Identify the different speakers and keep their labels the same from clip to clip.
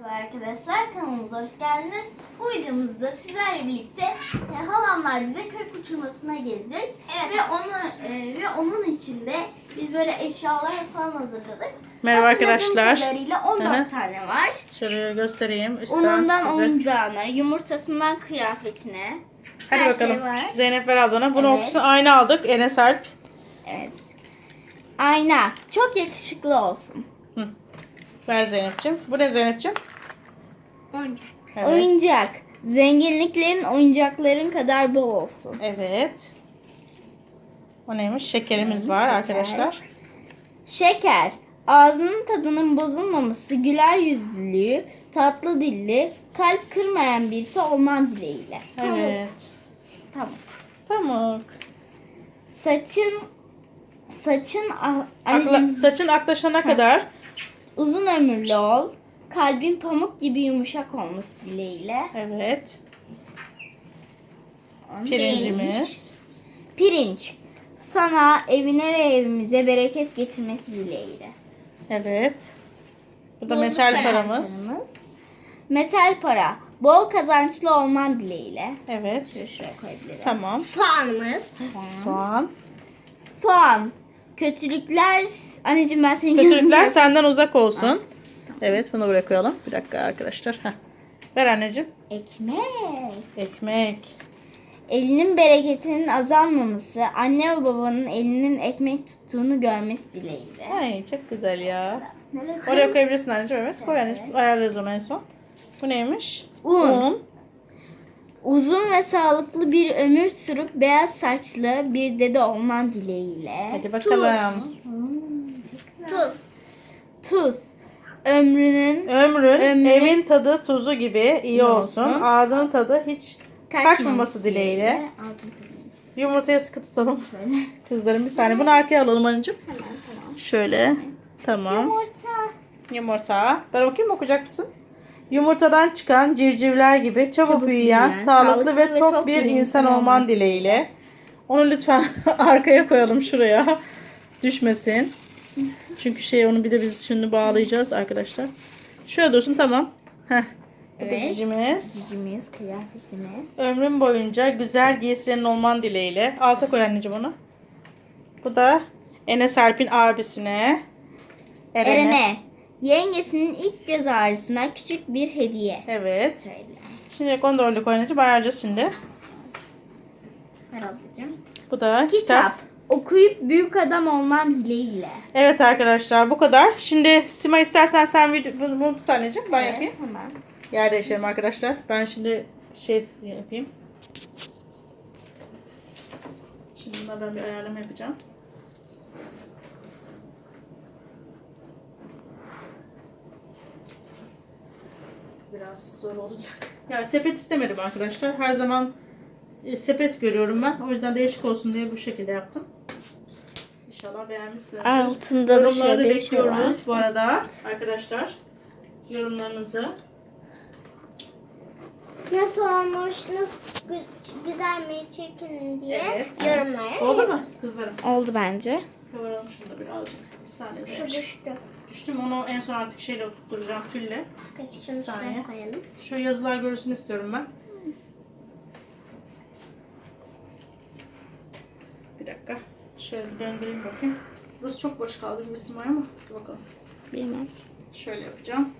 Speaker 1: Merhaba arkadaşlar kanalımıza hoş geldiniz. Bu videomuzda sizlerle birlikte e, halamlar bize kök uçurmasına gelecek. Ve onu e, ve onun için de biz böyle eşyalar falan hazırladık.
Speaker 2: Merhaba
Speaker 1: Hatırladığım
Speaker 2: arkadaşlar.
Speaker 1: kadarıyla 14
Speaker 2: Hı hı.
Speaker 1: tane var.
Speaker 2: Şöyle göstereyim üstten
Speaker 1: Onundan
Speaker 2: size.
Speaker 1: oyuncağına, yumurtasından kıyafetine.
Speaker 2: Hadi
Speaker 1: her
Speaker 2: bakalım.
Speaker 1: şey var.
Speaker 2: Zeynep ver ablana. Bunu
Speaker 1: Evet.
Speaker 2: okusun. Aynı aldık. Enes Alp.
Speaker 1: Evet. Ayna. Çok yakışıklı olsun.
Speaker 2: Hı. Ver Zeynep'ciğim. Bu ne Zeynep'ciğim?
Speaker 1: Oyuncak.
Speaker 2: Evet.
Speaker 1: Oyuncak. Zenginliklerin oyuncakların kadar bol olsun.
Speaker 2: Evet. O neymiş? Şekerimiz var
Speaker 1: şeker.
Speaker 2: arkadaşlar.
Speaker 1: Şeker. Ağzının tadının bozulmaması, güler yüzlülüğü, tatlı dilli, kalp kırmayan birisi olman dileğiyle.
Speaker 2: Evet.
Speaker 1: Tamam.
Speaker 2: Pamuk.
Speaker 1: Saçın saçın ah-
Speaker 2: Akla,
Speaker 1: anneciğim,
Speaker 2: saçın aklaşana kadar
Speaker 1: uzun ömürlü ol. Kalbin pamuk gibi yumuşak olması dileğiyle.
Speaker 2: evet. Pirincimiz.
Speaker 1: Pirinç. Sana, evine ve evimize bereket getirmesi dileğiyle.
Speaker 2: Evet. Bu da
Speaker 1: Bozuk
Speaker 2: metal paramız.
Speaker 1: Metal para. Bol kazançlı olman dileğiyle.
Speaker 2: Evet.
Speaker 1: Şöyle şuraya koyabilirim.
Speaker 2: Tamam.
Speaker 1: Soğanımız.
Speaker 2: Soğan.
Speaker 1: Soğan. Kötülükler. Anneciğim ben senin
Speaker 2: Kötülükler senden uzak olsun. Evet bunu buraya koyalım. Bir dakika arkadaşlar. Heh. Ver anneciğim.
Speaker 1: Ekmek.
Speaker 2: Ekmek.
Speaker 1: Elinin bereketinin azalmaması, anne ve babanın elinin ekmek tuttuğunu görmesi dileğiyle.
Speaker 2: Ay çok güzel ya.
Speaker 1: Nereye
Speaker 2: Oraya koyabilirsin anneciğim evet. Koy anneciğim. Ayarlarız onu en son. Bu neymiş?
Speaker 1: Un. Uzun ve sağlıklı bir ömür sürüp beyaz saçlı bir dede olman dileğiyle.
Speaker 2: Hadi bakalım.
Speaker 1: Tuz. Tuz. Ömrünün
Speaker 2: Ömrün,
Speaker 1: Ömrün-
Speaker 2: evin tadı tuzu gibi iyi olsun.
Speaker 1: olsun.
Speaker 2: Ağzının tadı hiç kaçmaması dileğiyle.
Speaker 1: Ağzını kapatalım.
Speaker 2: Yumurtaya sıkı tutalım.
Speaker 1: Şöyle.
Speaker 2: Kızlarım bir saniye. Bunu arkaya alalım anneciğim.
Speaker 1: Tamam tamam.
Speaker 2: Şöyle. Tamam.
Speaker 1: Yumurta.
Speaker 2: Yumurta. Ben okuyayım mı okuyacak mısın? Yumurtadan çıkan civcivler gibi çabuk,
Speaker 1: Çabuk
Speaker 2: büyüyen,
Speaker 1: büyüyen,
Speaker 2: sağlıklı, ve tok bir insan olman dileğiyle. Onu lütfen arkaya koyalım şuraya. Düşmesin. Çünkü şey onu bir de biz şimdi bağlayacağız arkadaşlar. Şöyle dursun tamam. Heh. Bu da
Speaker 1: Evet.
Speaker 2: cicimiz.
Speaker 1: Cicimiz, kıyafetimiz.
Speaker 2: Ömrün boyunca güzel giysilerin olman dileğiyle. Alta koy anneciğim onu. Bu da Enes Alp'in abisine. Eren'e.
Speaker 1: Erene. Yengesinin ilk göz ağrısına küçük bir hediye.
Speaker 2: Evet.
Speaker 1: Şöyle.
Speaker 2: Şimdi onu da koy anneciğim. Ayarlayacağız şimdi.
Speaker 1: Ver ablacığım.
Speaker 2: Bu da kitap.
Speaker 1: Kitap. Okuyup büyük adam olman dileğiyle.
Speaker 2: Evet arkadaşlar bu kadar. Şimdi Sima istersen sen bunu, bunu tut anneciğim. Ben yapayım.
Speaker 1: Tamam.
Speaker 2: Yer değişelim arkadaşlar. Ben şimdi şey yapayım. Şimdi ben bir ayarlama yapacağım. Biraz zor olacak. Ya sepet istemedim arkadaşlar. Her zaman e, sepet görüyorum ben. O yüzden değişik olsun diye bu şekilde yaptım. İnşallah beğenmişsiniz.
Speaker 1: Altında da şöyle bir şey var.
Speaker 2: bekliyoruz bu arada arkadaşlar. Yorumlarınızı.
Speaker 3: Nasıl olmuş, nasıl gü- güzel mi, çirkin diye
Speaker 2: Evet.
Speaker 3: yorumlara
Speaker 2: Oldu mu kızlarım?
Speaker 1: Oldu bence.
Speaker 2: Kıvıralım şunu da birazcık. Bir saniye.
Speaker 3: Şu düştü.
Speaker 2: Düştüm onu en son artık şeyle oturtturacağım tülle.
Speaker 3: Peki şunu
Speaker 2: Bir saniye.
Speaker 3: şuraya koyalım.
Speaker 2: Şu yazılar görürsün istiyorum ben. Bir dakika. Şöyle bir döndüreyim bakayım. Burası çok boş kaldı gibi Simay ama. Dur bakalım.
Speaker 1: Bilmem.
Speaker 2: Şöyle yapacağım.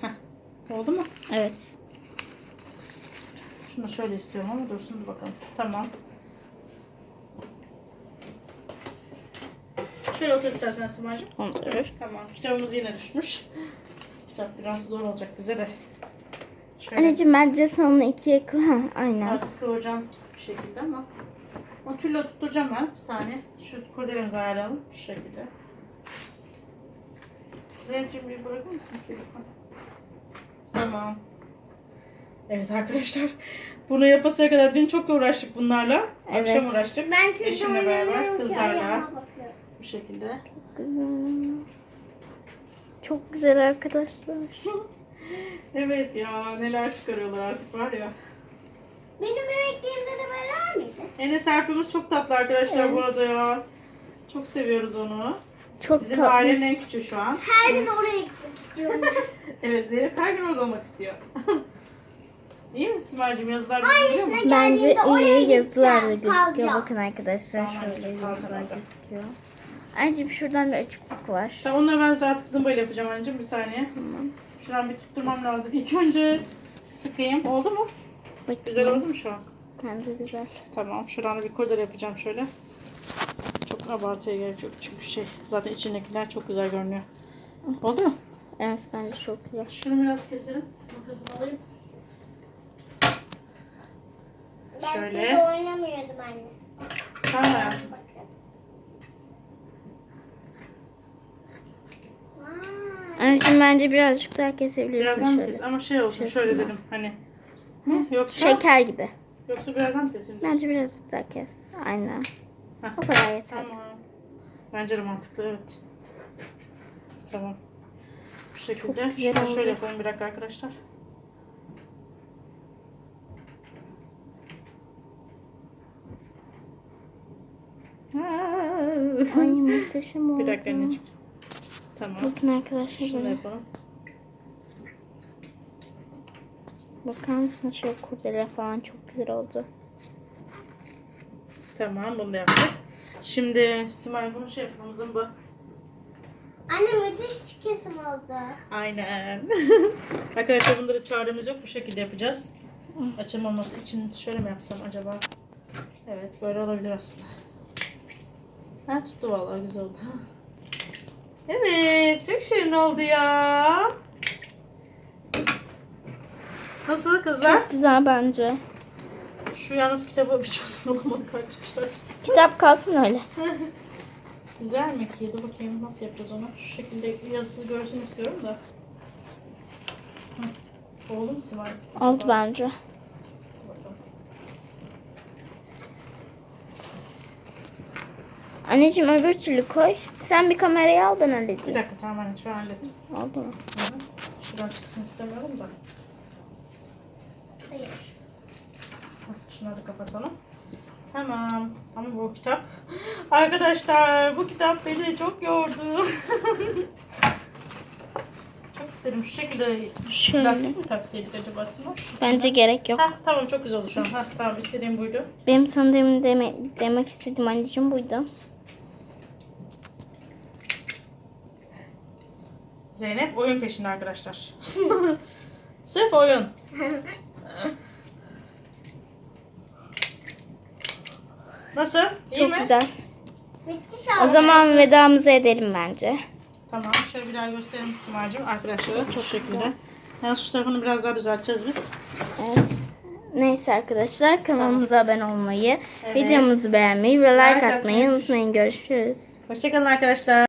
Speaker 2: Heh. Oldu mu?
Speaker 1: Evet.
Speaker 2: Şunu şöyle istiyorum ama dursun dur bakalım. Tamam. Şöyle otur istersen Simacığım.
Speaker 1: Olur.
Speaker 2: Tamam. Kitabımız yine düşmüş. Kitap biraz zor olacak bize de. Şöyle
Speaker 1: Anneciğim bence sonunu ikiye koy. Ha, aynen.
Speaker 2: artık kıvıracağım bir şekilde ama o tülle tutturacağım ben. Bir saniye. Şu kurdelemizi ayarlayalım. Şu şekilde. Zeynep'ciğim bir bırakır mısın? telefonu? Tamam. Evet arkadaşlar. Bunu yapasıya kadar dün çok uğraştık bunlarla.
Speaker 1: Evet.
Speaker 2: Akşam uğraştık.
Speaker 3: Ben Türkçe
Speaker 2: Eşimle beraber
Speaker 3: oynamıyorum ki
Speaker 2: kızlarla
Speaker 3: ayağıma bakıyorum.
Speaker 2: bu şekilde.
Speaker 1: Güzel. Çok güzel arkadaşlar.
Speaker 2: Evet ya neler çıkarıyorlar artık var ya.
Speaker 3: Benim emekliğimde de böyle var mıydı?
Speaker 2: Enes Serpimiz çok tatlı arkadaşlar
Speaker 1: Evet.
Speaker 2: bu arada ya. Çok seviyoruz onu.
Speaker 1: Çok
Speaker 2: Bizim
Speaker 1: tatlı.
Speaker 2: ailenin en küçüğü şu an.
Speaker 3: Her gün oraya gitmek istiyorum.
Speaker 2: Evet Zeynep her gün orada olmak istiyor. İyi misin Simar'cığım yazılar biliyor musun?
Speaker 1: Bence iyi yazılar da
Speaker 3: gideceğim,
Speaker 1: gözüküyor. Bakın arkadaşlar
Speaker 2: Tamam,
Speaker 1: şöyle yazılar gözüküyor. Anneciğim şuradan bir açıklık var.
Speaker 2: Tamam onları ben artık zımbayla yapacağım anneciğim bir saniye. Şuradan bir tutturmam lazım. İlk önce sıkayım. Oldu mu?
Speaker 1: Bakayım.
Speaker 2: Güzel oldu mu şu an?
Speaker 1: Bence güzel.
Speaker 2: Tamam. Şuradan da bir kurdele yapacağım şöyle. Çok abartıya gerek yok çünkü şey zaten içindekiler çok güzel görünüyor. Oldu mu?
Speaker 1: Evet bence çok güzel.
Speaker 2: Şunu biraz keselim. Makasımı alayım. Şöyle.
Speaker 1: oynamıyordum anne.
Speaker 2: Tamam hayatım.
Speaker 1: Anneciğim bence birazcık daha kesebilirsin
Speaker 2: Birazdan
Speaker 1: şöyle.
Speaker 2: kes ama şey olsun
Speaker 1: Şöyle.
Speaker 2: şöyle dedim hani. Hı? Yoksa
Speaker 1: Şeker gibi.
Speaker 2: yoksa birazdan kesin. diyorsun.
Speaker 1: Bence birazcık daha kes. Aynen.
Speaker 2: Heh.
Speaker 1: O kadar yeter.
Speaker 2: Tamam. Bence de mantıklı evet. Tamam. Bu şekilde.
Speaker 1: güzel
Speaker 2: Şunu
Speaker 1: oldu.
Speaker 2: şöyle yapalım bir dakika arkadaşlar.
Speaker 1: Ay muhteşem oldu.
Speaker 2: bir dakika anneciğim. Tamam.
Speaker 1: Bakın arkadaşlar
Speaker 2: Şunu
Speaker 1: böyle.
Speaker 2: yapalım.
Speaker 1: Bakar mısınız şöyle kurdele falan çok güzel oldu.
Speaker 2: Tamam bunu da yaptık. Şimdi Simay bunu şey yapalım zımba.
Speaker 1: Anne müthiş kesim oldu.
Speaker 2: Aynen. Arkadaşlar bunları çaremiz yok. Bu şekilde yapacağız. Açılmaması için şöyle mi yapsam acaba? Evet böyle olabilir aslında. Ha tuttu vallahi güzel oldu. Evet çok şirin oldu ya. Nasıl kızlar?
Speaker 1: Çok güzel bence.
Speaker 2: Şu yalnız kitabı bir çözüm bulamadık arkadaşlar biz.
Speaker 1: Kitap kalsın öyle.
Speaker 2: Güzel mi ki? Dur bakayım nasıl yapacağız onu. Şu şekilde yazısı görsün istiyorum da. Oldu mu Simay?
Speaker 1: Oldu bence.
Speaker 2: Bakalım.
Speaker 1: Anneciğim öbür türlü koy. Sen bir kamerayı al ben
Speaker 2: Bir
Speaker 1: halledeyim.
Speaker 2: dakika tamam anneciğim ben hallettim.
Speaker 1: Oldu mu?
Speaker 2: Hı hı. Şuradan çıksın istemiyorum da.
Speaker 1: Hayır.
Speaker 2: Şunları da kapatalım. Tamam. Ama bu kitap. Arkadaşlar bu kitap beni çok yordu. çok istedim şu şekilde
Speaker 1: Şöyle.
Speaker 2: plastik mi taksaydık acaba Simon? Şu-
Speaker 1: Bence gerek yok.
Speaker 2: Heh, tamam çok güzel oldu şu an. Heh, tamam istediğim buydu.
Speaker 1: Benim sana demin deme, demek istediğim anneciğim buydu.
Speaker 2: Zeynep oyun peşinde arkadaşlar. Sırf oyun. Nasıl? İyi
Speaker 1: Çok
Speaker 2: mi?
Speaker 1: güzel. O zaman vedamızı edelim bence.
Speaker 2: Tamam. Şöyle bir daha gösterelim Simacığım arkadaşlara. Çok şekilde. Yani şu tarafını biraz daha düzelteceğiz biz.
Speaker 1: Evet. Neyse arkadaşlar kanalımıza abone olmayı,
Speaker 2: Evet.
Speaker 1: videomuzu beğenmeyi ve like,
Speaker 2: Like
Speaker 1: atmayı
Speaker 2: atmayı
Speaker 1: unutmayın. Görüşürüz.
Speaker 2: Hoşçakalın arkadaşlar.